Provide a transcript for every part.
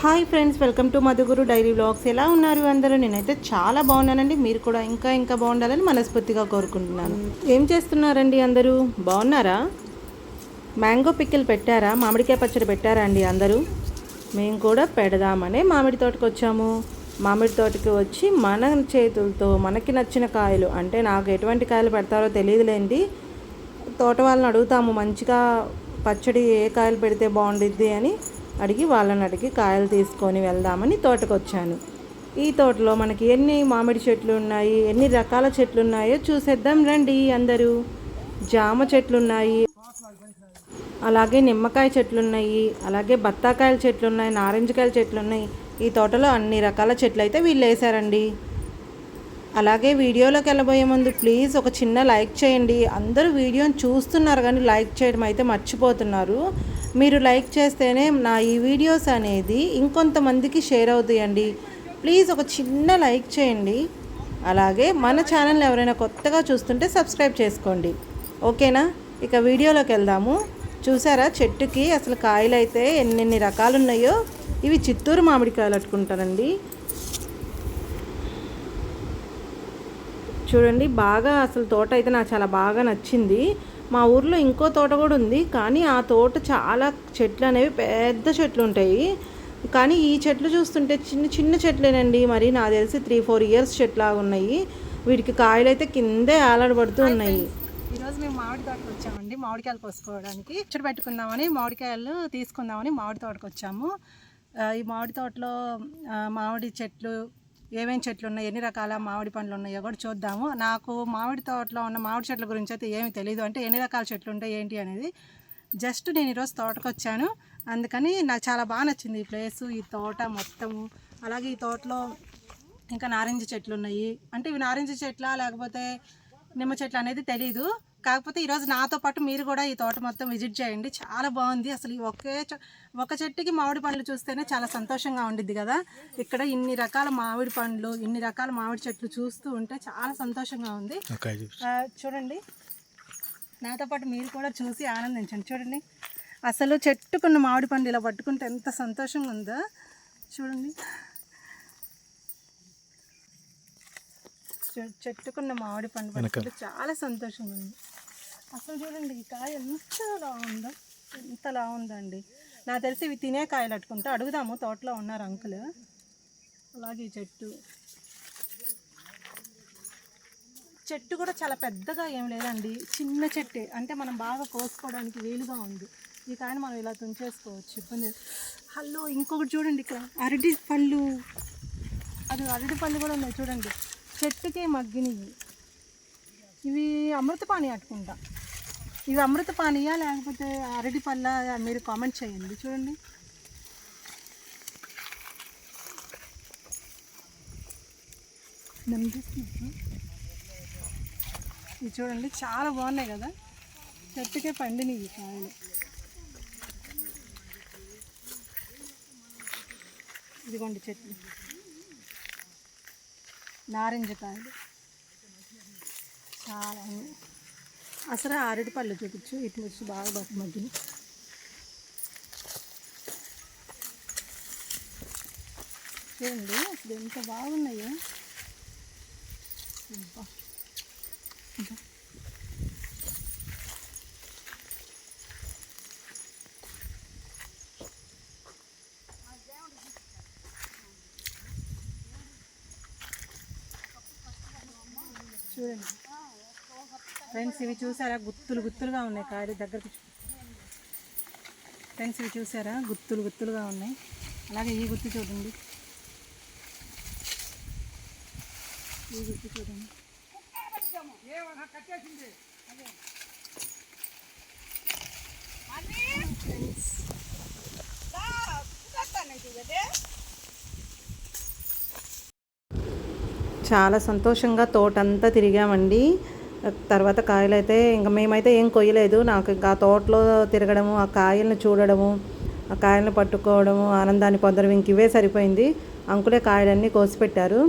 Hi friends welcome to Madhuguru diary blogs. ఎలా ఉన్నారు అందరూ? నేనైతే చాలా బాగున్నానండి. మీరు కూడా ఇంకా ఇంకా బాగుండాలని మనస్ఫూర్తిగా కోరుకుంటున్నాను. ఏం చేస్తున్నారండి అందరూ? బాగున్నారా? మ్యాంగో పిక్కిల్ పెట్టారా? మామిడికాయ పచ్చడి పెట్టారా అండి అందరూ? మేము కూడా పెడదామనే మామిడి తోటకు వచ్చాము. మామిడి తోటకి వచ్చి మన చేతులతో మనకి నచ్చిన కాయలు అంటే నాకు ఎటువంటి కాయలు పెడతారో తెలియదులేండి. తోట వాళ్ళని అడుగుతాము మంచిగా పచ్చడి ఏ కాయలు పెడితే బాగుండిద్ది అని. అడిగి వాళ్ళని అడిగి కాయలు తీసుకొని వెళ్దామని తోటకు వచ్చాను ఈ తోటలో మనకి ఎన్ని మామిడి చెట్లు ఉన్నాయి ఎన్ని రకాల చెట్లు ఉన్నాయో చూసేద్దాం రండి అందరూ. జామ చెట్లు ఉన్నాయి అలాగే నిమ్మకాయ చెట్లు ఉన్నాయి అలాగే బత్తాకాయల చెట్లు ఉన్నాయి నారింజకాయల చెట్లు ఉన్నాయి ఈ తోటలో అన్ని రకాల చెట్లు అయితే వీళ్ళు వేసారండి అలాగే వీడియోలోకి వెళ్ళబోయే ముందు ప్లీజ్ ఒక చిన్న లైక్ చేయండి. అందరూ వీడియోని చూస్తున్నారు కానీ లైక్ చేయడం అయితే మర్చిపోతున్నారు. మీరు లైక్ చేస్తేనే నా ఈ వీడియోస్ అనేది ఇంకొంతమందికి షేర్ అవుతాయండి. ప్లీజ్ ఒక చిన్న లైక్ చేయండి. అలాగే మన ఛానల్ ఎవరైనా కొత్తగా చూస్తుంటే సబ్స్క్రైబ్ చేసుకోండి. ఓకేనా ఇక వీడియోలోకి వెళ్దాము. చూసారా చెట్టుకి అసలు కాయలు అయితే ఎన్నెన్ని రకాలు ఉన్నాయో ఇవి చిత్తూరు మామిడికాయలు అట్టుకుంటానండి చూడండి బాగా అసలు తోట అయితే నాకు చాలా బాగా నచ్చింది. మా ఊర్లో ఇంకో తోట కూడా ఉంది కానీ ఆ తోట చాలా చెట్లు అనేవి పెద్ద చెట్లు ఉంటాయి. కానీ ఈ చెట్లు చూస్తుంటే చిన్న చిన్న చెట్లేనండి. మరి నాకు తెలిసి త్రీ ఫోర్ ఇయర్స్ చెట్లాగా ఉన్నాయి. వీటికి కాయలు అయితే కిందే ఆలాడబడుతూ ఉన్నాయి. ఈరోజు మేము మామిడి తోటకు వచ్చామండి. మామిడికాయలు కోసుకోవడానికి. చెట్టు పెట్టుకుందామని మామిడికాయలు తీసుకుందామని మామిడి తోటకు వచ్చాము. ఈ మామిడి తోటలో మామిడి చెట్లు ఏమేమి చెట్లు ఉన్నాయి ఎన్ని రకాల మామిడి పండ్లు ఉన్నాయో కూడా చూద్దాము. నాకు మామిడి తోటలో ఉన్న మామిడి చెట్ల గురించి అయితే ఏమీ తెలియదు అంటే ఎన్ని రకాల చెట్లు ఉంటాయి ఏంటి అనేది జస్ట్ నేను ఈరోజు తోటకు వచ్చాను అందుకని నాకు చాలా బాగా నచ్చింది ఈ ప్లేసు ఈ తోట మొత్తము అలాగే ఈ తోటలో ఇంకా నారింజ చెట్లు ఉన్నాయి అంటే ఇవి నారింజ చెట్ల లేకపోతే నిమ్మ చెట్లు అనేది తెలీదు. కాకపోతే ఈరోజు నాతో పాటు మీరు కూడా ఈ తోట మొత్తం విజిట్ చేయండి. చాలా బాగుంది. అసలు ఈ ఒకే ఒక చెట్టుకి మామిడి పండ్లు చూస్తేనే చాలా సంతోషంగా ఉండిద్ది కదా. ఇక్కడ ఇన్ని రకాల మామిడి పండ్లు ఇన్ని రకాల మామిడి చెట్లు చూస్తూ ఉంటే చాలా సంతోషంగా ఉంది. చూడండి. నాతో పాటు మీరు కూడా చూసి ఆనందించండి. చూడండి. అసలు చెట్టుకున్న మామిడి పండు ఇలా పట్టుకుంటే ఎంత సంతోషంగా ఉందో. చూడండి. చెట్టుకున్న మామిడి పండు పట్టుకుంటే చాలా సంతోషంగా ఉంది. అసలు చూడండి ఈ కాయ ఎంతలా ఉందో ఎంతలా ఉందండి. నాకు తెలిసి ఇవి తినే కాయలు అట్టుకుంటా అడుగుదాము తోటలో ఉన్నారు అంకుల్. అలాగే ఈ చెట్టు. చెట్టు కూడా చాలా పెద్దగా ఏం లేదండి చిన్న చెట్టే. అంటే మనం బాగా కోసుకోవడానికి వీలుగా ఉంది. ఈ కాయని మనం ఇలా తుంచేసుకోవచ్చు ఇబ్బంది హలో ఇంకొకటి చూడండి ఇక్కడ. అరటి పళ్ళు. అది అరటి పళ్ళు కూడా ఉన్నాయి చూడండి. చెట్టుకే మగ్గినవి. ఇవి అమృతపాణి అట్టుకుంటా ఇవి అమృతపాణియా లేకపోతే అరటి పళ్ళ మీరు కామెంట్ చేయండి. చూడండి. ఇవి చూడండి చాలా బాగున్నాయి కదా. చెట్టుకే పండినవి ఈ కాయలు. ఇదిగోండి చెట్లు. నారింజ కాయలు. చాలా ఉన్నాయి. అసలు అరటి పళ్ళు చూపించు ఇటు వచ్చి బాగా బట్టి చూడండి అసలు ఎంత బాగున్నాయో. చూడండి. ఫ్రెండ్స్ ఇవి చూసారా? గుత్తులు గుత్తులుగా ఉన్నాయి కాయలు దగ్గరికి. ఫ్రెండ్స్ ఇవి చూసారా? గుత్తులు గుత్తులుగా ఉన్నాయి. అలాగే ఈ గుత్తి చూడండి. ఈ గుత్తి చూడండి. చాలా సంతోషంగా తోటంతా తిరిగామండి. తర్వాత కాయలు అయితే ఇంకా మేమైతే ఏం కొయ్యలేదు. నాకు ఇంకా ఆ తోటలో తిరగడము ఆ కాయలను చూడడము ఆ కాయలను పట్టుకోవడము ఆనందాన్ని పొందడం ఇంక ఇవే సరిపోయింది. అంకులే కాయలన్నీ కోసిపెట్టారు.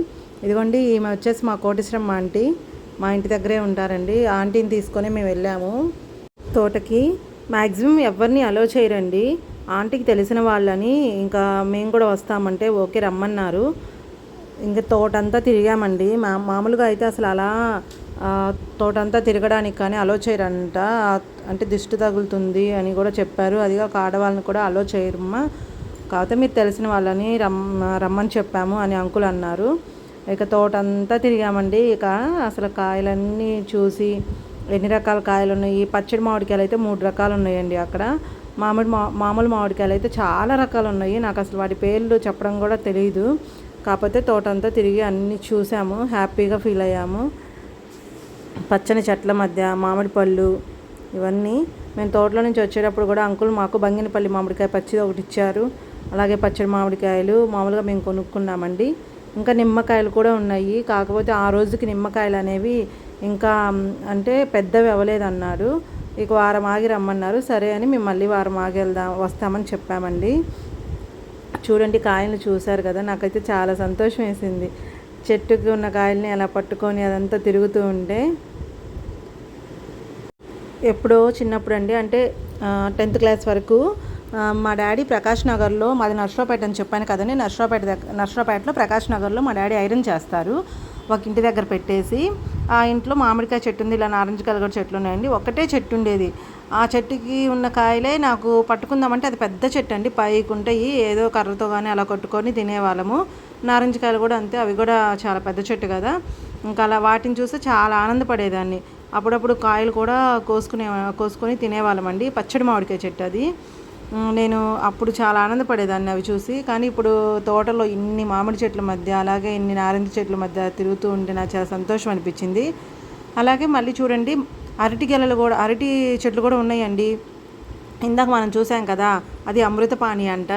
ఇదిగోండి ఈమె వచ్చేసి మా కోటిశ్రమ ఆంటీ. మా ఇంటి దగ్గరే ఉంటారండి. ఆంటీని తీసుకొని మేము వెళ్ళాము. తోటకి మ్యాక్సిమం ఎవరిని అలో చేయరండి. ఆంటీకి తెలిసిన వాళ్ళని ఇంకా మేము కూడా వస్తామంటే ఓకే రమ్మన్నారు. ఇంకా తోటంతా తిరిగామండి. మా మామూలుగా అయితే అసలు అలా తోటంతా తిరగడానికి కానీ అలో చేయరంట. అంటే దిష్టి తగులుతుంది అని కూడా చెప్పారు. అదిగా ఒక ఆడవాళ్ళని కూడా అలో చేయరమ్మా. కాకపోతే మీరు తెలిసిన వాళ్ళని రమ్మ రమ్మని చెప్పాము అని అంకుల్ అన్నారు. ఇక తోటంతా తిరిగామండి. ఇక అసలు కాయలన్నీ చూసి ఎన్ని రకాల కాయలు ఉన్నాయి పచ్చడి మామిడికాయలు అయితే మూడు రకాలు ఉన్నాయండి అక్కడ. మామిడి మా మామూలు మామిడికాయలు అయితే చాలా రకాలు ఉన్నాయి నాకు అసలు వాటి పేర్లు చెప్పడం కూడా తెలియదు కాకపోతే తోటంతా తిరిగి అన్నీ చూసాము. హ్యాపీగా ఫీల్ అయ్యాము. పచ్చని చెట్ల మధ్య మామిడి పళ్ళు ఇవన్నీ మేము తోటలో నుంచి వచ్చేటప్పుడు కూడా అంకుల్ మాకు బంగినపల్లి మామిడికాయ పచ్చిది ఒకటి ఇచ్చారు. అలాగే పచ్చడి మామిడికాయలు మామూలుగా మేము కొనుక్కున్నామండి. ఇంకా నిమ్మకాయలు కూడా ఉన్నాయి. కాకపోతే ఆ రోజుకి నిమ్మకాయలు అనేవి ఇంకా అంటే పెద్దవి అవ్వలేదన్నారు. ఇక వారం ఆగి రమ్మన్నారు. సరే అని మేము మళ్ళీ వారం ఆగి వెళ్దాం వస్తామని చెప్పామండి. చూడండి కాయలు చూశారు కదా నాకైతే చాలా సంతోషం వేసింది. చెట్టుకి ఉన్న కాయల్ని అలా పట్టుకొని అదంతా తిరుగుతూ ఉంటే ఎప్పుడో చిన్నప్పుడు అండి. అంటే టెన్త్ క్లాస్ వరకు మా డాడీ ప్రకాష్ నగర్లో మాది నర్సరావుపేట అని చెప్పాను కదండి. నర్సరావుపేట దగ్గర నర్సరావుపేటలో ప్రకాష్ నగర్లో మా డాడీ ఐరన్ చేస్తారు. ఒక ఇంటి దగ్గర పెట్టేసి ఆ ఇంట్లో మామిడికాయ చెట్టు ఉంది ఇలా నారింజ కలగడ చెట్లు ఉన్నాయండి. ఒకటే చెట్టు ఉండేది. ఆ చెట్టుకి ఉన్న కాయలే నాకు పట్టుకుందామంటే అది పెద్ద చెట్టు అండి. పైకి ఉంటాయి ఏదో కర్రతో కానీ అలా కొట్టుకొని తినేవాళ్ళము. నారింజ కాయలు కూడా అంతే అవి కూడా చాలా పెద్ద చెట్టు కదా. ఇంకా అలా వాటిని చూస్తే చాలా ఆనందపడేదాన్ని. అప్పుడప్పుడు కాయలు కూడా కోసుకునే కోసుకొని తినేవాళ్ళమండి. పచ్చడి మామిడికాయ చెట్టు అది. నేను అప్పుడు చాలా ఆనందపడేదాన్ని అవి చూసి. కానీ ఇప్పుడు తోటలో ఇన్ని మామిడి చెట్ల మధ్య అలాగే ఇన్ని నారింజ చెట్ల మధ్య తిరుగుతూ ఉంటే నాకు చాలా సంతోషం అనిపించింది. అలాగే మళ్ళీ చూడండి అరటి గెలలు కూడా అరటి చెట్లు కూడా ఉన్నాయండి. ఇందాక మనం చూసాం కదా అది అమృతపాణి అంట.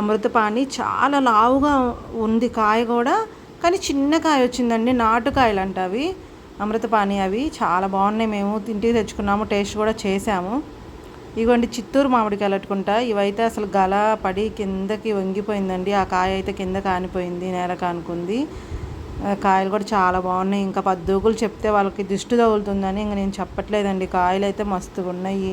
అమృతపాణి చాలా లావుగా ఉంది కాయ కూడా కానీ చిన్న కాయ వచ్చిందండి నాటుకాయలు అంట అవి. అమృతపాణి అవి చాలా బాగున్నాయి. మేము ఇంటికి తెచ్చుకున్నాము టేస్ట్ కూడా చేసాము ఇగోండి చిత్తూరు మామిడికాయలు అట్టుకుంటా ఇవైతే అసలు గల పడి కిందకి వంగిపోయిందండి. ఆ కాయ అయితే కింద కానిపోయింది నేల కానుకుంది. ఆ, కాయలు కూడా చాలా బాగున్నాయి. ఇంకా పద్దూకులు చెప్తే వాళ్ళకి దిష్టి తగులుతుందని ఇంక నేను చెప్పట్లేదండి. కాయలు అయితే మస్తుగా ఉన్నాయి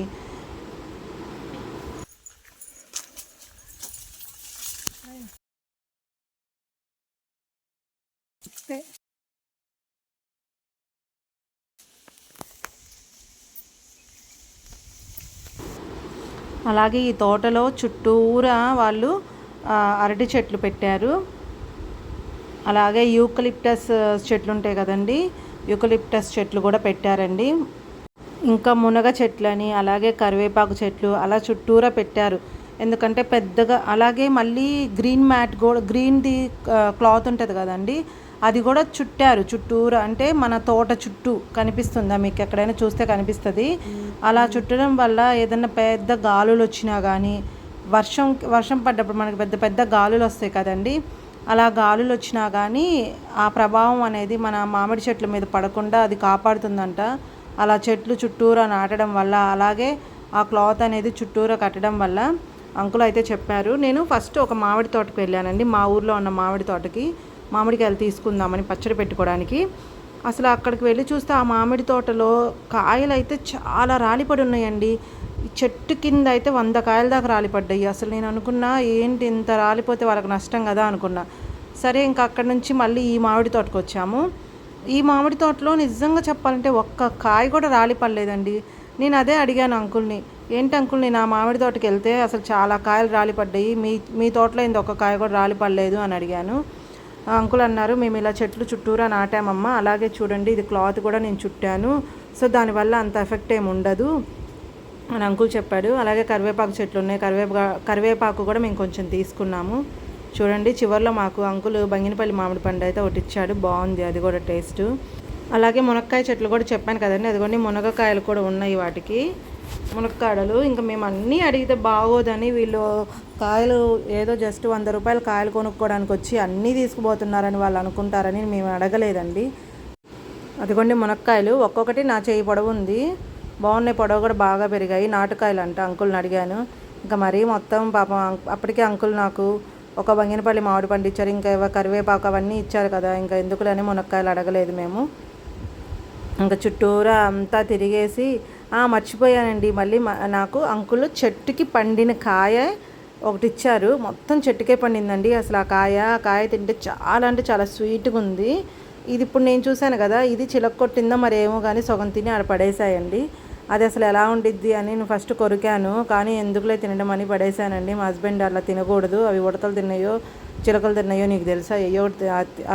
అలాగే ఈ తోటలో చుట్టూరా వాళ్ళు అరటి చెట్లు పెట్టారు. అలాగే యూకలిప్టస్ చెట్లు ఉంటాయి కదండి యూకలిప్టస్ చెట్లు కూడా పెట్టారండి. ఇంకా మునగ చెట్లని అలాగే కరివేపాకు చెట్లు అలా చుట్టూరా పెట్టారు. ఎందుకంటే పెద్దగా అలాగే మళ్ళీ గ్రీన్ మ్యాట్ కూడా గ్రీన్ది క్లాత్ ఉంటుంది కదండి అది కూడా చుట్టారు చుట్టూరా అంటే మన తోట చుట్టూ కనిపిస్తుందా? మీకు ఎక్కడైనా చూస్తే కనిపిస్తుంది. అలా చుట్టడం వల్ల ఏదైనా పెద్ద గాలులు వచ్చినా కానీ వర్షం వర్షం పడ్డప్పుడు మనకి పెద్ద పెద్ద గాలులు వస్తాయి కదండి. అలా గాలులు వచ్చినా కానీ ఆ ప్రభావం అనేది మన మామిడి చెట్ల మీద పడకుండా అది కాపాడుతుందంట. అలా చెట్లు చుట్టూరా నాటడం వల్ల అలాగే ఆ క్లాత్ అనేది చుట్టూరా కట్టడం వల్ల అంకుల్ అయితే చెప్పారు. నేను ఫస్ట్ ఒక మామిడి తోటకు వెళ్ళానండి మా ఊర్లో ఉన్న మామిడి తోటకి. మామిడికాయలు తీసుకుందామని పచ్చడి పెట్టుకోవడానికి. అసలు అక్కడికి వెళ్ళి చూస్తే ఆ మామిడి తోటలో కాయలు అయితే చాలా రాలిపడి ఉన్నాయండి. చెట్టు కింద అయితే వంద కాయల దాకా రాలిపడ్డాయి. అసలు నేను అనుకున్నా ఏంటి ఇంత రాలిపోతే వాళ్ళకి నష్టం కదా అనుకున్నా. సరే ఇంకా అక్కడి నుంచి మళ్ళీ ఈ మామిడి తోటకు వచ్చాము. ఈ మామిడి తోటలో నిజంగా చెప్పాలంటే ఒక్క కాయ కూడా రాలిపడలేదండి. నేను అదే అడిగాను అంకుల్ని ఏంటి అంకుల్ నేను ఆ మామిడి తోటకి వెళ్తే అసలు చాలా కాయలు రాలిపడ్డాయి. మీ మీ తోటలో ఇంత ఒక్క కాయ కూడా రాలిపడలేదు అని అడిగాను. అంకుల్ అన్నారు మేము ఇలా చెట్లు చుట్టూరా నాటామమ్మా అలాగే చూడండి ఇది క్లాత్ కూడా నేను చుట్టాను. సో దానివల్ల అంత ఎఫెక్ట్ ఏమి ఉండదు. అని అంకుల్ చెప్పాడు. అలాగే కరివేపాకు చెట్లు ఉన్నాయి. కరివేపా కరివేపాకు కూడా మేము కొంచెం తీసుకున్నాము. చూడండి చివర్లో మాకు అంకుల్ బంగినపల్లి మామిడి పండు అయితే ఒకటి ఇచ్చాడు. బాగుంది అది కూడా టేస్ట్. అలాగే మునక్కాయ చెట్లు కూడా చెప్పాను కదండి అదిగోండి మునగకాయలు కూడా ఉన్నాయి వాటికి. మునక్కాడలు. ఇంకా మేము అన్నీ అడిగితే బాగోదని వీళ్ళు కాయలు ఏదో జస్ట్ వంద రూపాయలు కాయలు కొనుక్కోవడానికి వచ్చి అన్నీ తీసుకుపోతున్నారని వాళ్ళు అనుకుంటారని మేము అడగలేదండి. అదిగోండి మునక్కాయలు. ఒక్కొక్కటి నా చేయి పొడవు ఉంది. బాగున్నాయి. పొడవు కూడా బాగా పెరిగాయి. నాటుకాయలు అంట అంకుల్ని అడిగాను. ఇంకా మరీ మొత్తం పాపం అప్పటికే అంకుల్ నాకు ఒక బంగినపల్లి మామిడి పండు ఇచ్చారు. ఇంకా ఇవ కరివేపాకు అవన్నీ ఇచ్చారు కదా. ఇంకా ఎందుకులని మునక్కాయలు అడగలేదు మేము. ఇంకా చుట్టూరా అంతా తిరిగేసి మర్చిపోయానండి. మళ్ళీ నాకు అంకుల్ చెట్టుకి పండిన కాయ ఒకటి ఇచ్చారు. మొత్తం చెట్టుకే పండిందండి. అసలు ఆ కాయ ఆ కాయ తింటే చాలా అంటే చాలా స్వీట్గా ఉంది. ఇది ఇప్పుడు నేను చూశాను కదా ఇది చిలక కొట్టిందో మరేమో కానీ సగం తిని ఆడ పడేసాయండి అది అసలు ఎలా ఉండిద్ది అని నేను ఫస్ట్ కొరికాను. కానీ ఎందుకులే తినడం అని పడేసానండి మా హస్బెండ్ అలా తినకూడదు. అవి ఉడతలు తిన్నాయో చిలకలు తిన్నాయో నీకు తెలుసా? అయ్యో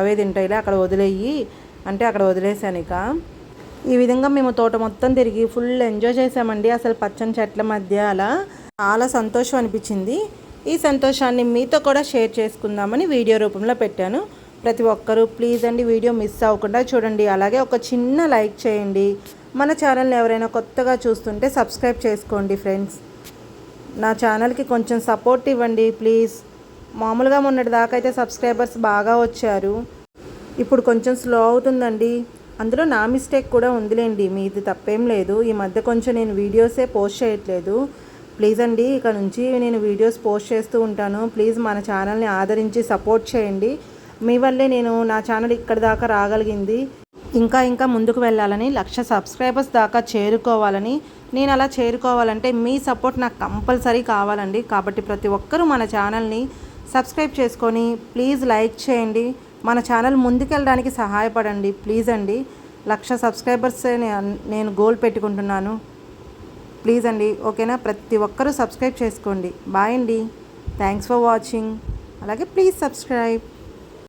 అవే తింటాయిలే అక్కడ వదిలేయి. అంటే అక్కడ వదిలేసాను ఇక. ఈ విధంగా మేము తోట మొత్తం తిరిగి ఫుల్ ఎంజాయ్ చేసామండి. అసలు పచ్చని చెట్ల మధ్య అలా చాలా సంతోషం అనిపించింది. ఈ సంతోషాన్ని మీతో కూడా షేర్ చేసుకుందామని వీడియో రూపంలో పెట్టాను. ప్రతి ఒక్కరూ ప్లీజ్ అండి వీడియో మిస్ అవ్వకుండా చూడండి. అలాగే ఒక చిన్న లైక్ చేయండి. మన ఛానల్ని ఎవరైనా కొత్తగా చూస్తుంటే సబ్స్క్రైబ్ చేసుకోండి ఫ్రెండ్స్ నా ఛానల్కి కొంచెం సపోర్ట్ ఇవ్వండి ప్లీజ్ మామూలుగా మొన్నటి దాకా అయితే సబ్స్క్రైబర్స్ బాగా వచ్చారు. ఇప్పుడు కొంచెం స్లో అవుతుందండి. అందులో నా మిస్టేక్ కూడా ఉందిలేండి మీది తప్పేం లేదు. ఈ మధ్య కొంచెం నేను వీడియోసే పోస్ట్ చేయట్లేదు. ప్లీజ్ అండి ఇక నుంచి నేను వీడియోస్ పోస్ట్ చేస్తూ ఉంటాను. ప్లీజ్ మన ఛానల్ని ఆదరించి సపోర్ట్ చేయండి. మీ వల్లే నేను నా ఛానల్ ఇక్కడి దాకా రాగలిగింది. ఇంకా ఇంకా ముందుకు వెళ్ళాలని లక్ష సబ్స్క్రైబర్స్ దాకా చేరుకోవాలని నేను అలా చేరుకోవాలంటే మీ సపోర్ట్ నాకు కంపల్సరీ కావాలండి. కాబట్టి ప్రతి ఒక్కరూ మన ఛానల్ని సబ్స్క్రైబ్ చేసుకొని ప్లీజ్ లైక్ చేయండి. మన ఛానల్ ముందుకెళ్ళడానికి సహాయపడండి. ప్లీజ్ అండి. లక్ష సబ్స్క్రైబర్స్ నేను గోల్ పెట్టుకుంటున్నాను. ప్లీజ్ అండి. ఓకేనా? ప్రతి ఒక్కరూ సబ్స్క్రైబ్ చేసుకోండి. బాయ్ అండి. Thanks for watching. అలాగే ప్లీజ్ సబ్స్క్రైబ్.